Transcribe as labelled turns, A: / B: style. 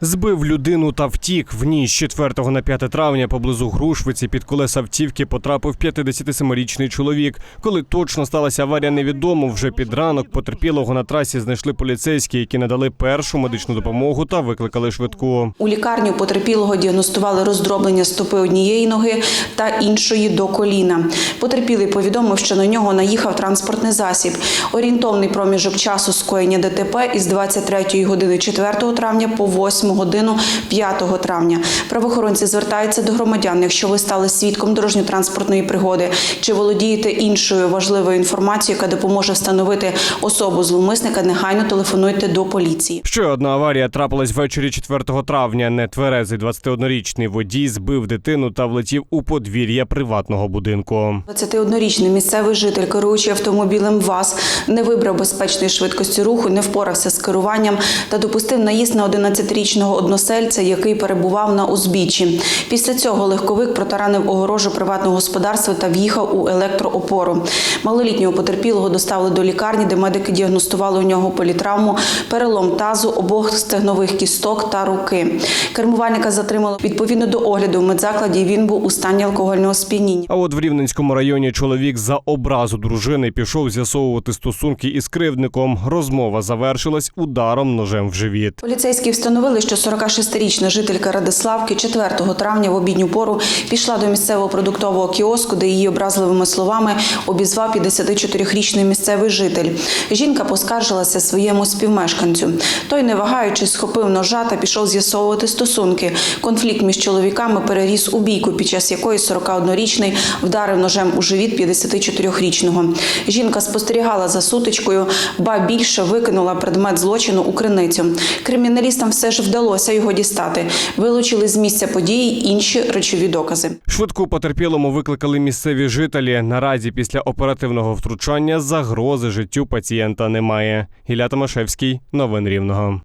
A: Збив людину та втік. В ніч з 4 на 5 травня поблизу Грушвиці під колеса автівки потрапив 57-річний чоловік. Коли точно сталася аварія, невідомо. Вже під ранок потерпілого на трасі знайшли поліцейські, які надали першу медичну допомогу та викликали швидку.
B: У лікарню потерпілого діагностували роздроблення стопи однієї ноги та іншої до коліна. Потерпілий повідомив, що на нього наїхав транспортний засіб. Орієнтовний проміжок часу скоєння ДТП із 23 години 4 травня по 8 годину 5 травня. Правоохоронці звертаються до громадян, якщо ви стали свідком дорожньо-транспортної пригоди чи володієте іншою важливою інформацією, яка допоможе встановити особу зловмисника, негайно телефонуйте до поліції.
A: Ще одна аварія трапилась ввечері 4 травня. Нетверезий 21-річний водій збив дитину та влетів у подвір'я приватного будинку.
B: 21-річний місцевий житель, керуючи автомобілем ВАЗ, не вибрав безпечної швидкості руху, не впорався з керуванням та допустив наїзд на 11-річного односельця, який перебував на узбіччі. Після цього легковик протаранив огорожу приватного господарства та в'їхав у електроопору. Малолітнього потерпілого доставили до лікарні, де медики діагностували у нього політравму, перелом тазу, обох стегнових кісток та руки. Кермувальника затримали відповідно до огляду в медзакладі. Він був у стані алкогольного сп'яніння.
A: А от в Рівненському районі чоловік за образу дружини пішов з'ясовувати стосунки із кривдником. Розмова завершилась ударом ножем в живіт.
B: Поліцейські встановили, що 46-річна жителька Радиславки 4 травня в обідню пору пішла до місцевого продуктового кіоску, де її образливими словами обізвав 54-річний місцевий житель. Жінка поскаржилася своєму співмешканцю. Той, не вагаючись, схопив ножа та пішов з'ясовувати стосунки. Конфлікт між чоловіками переріс у бійку, під час якої 41-річний вдарив ножем у живіт 54-річного. Жінка спостерігала за сутичкою, ба більше викинула предмет злочину у криницю. Криміналістам все ж вдалося його дістати. Вилучили з місця події інші речові докази.
A: Швидку потерпілому викликали місцеві жителі. Наразі після оперативного втручання загрози життю пацієнта немає. Ілля Томашевський, новин Рівного.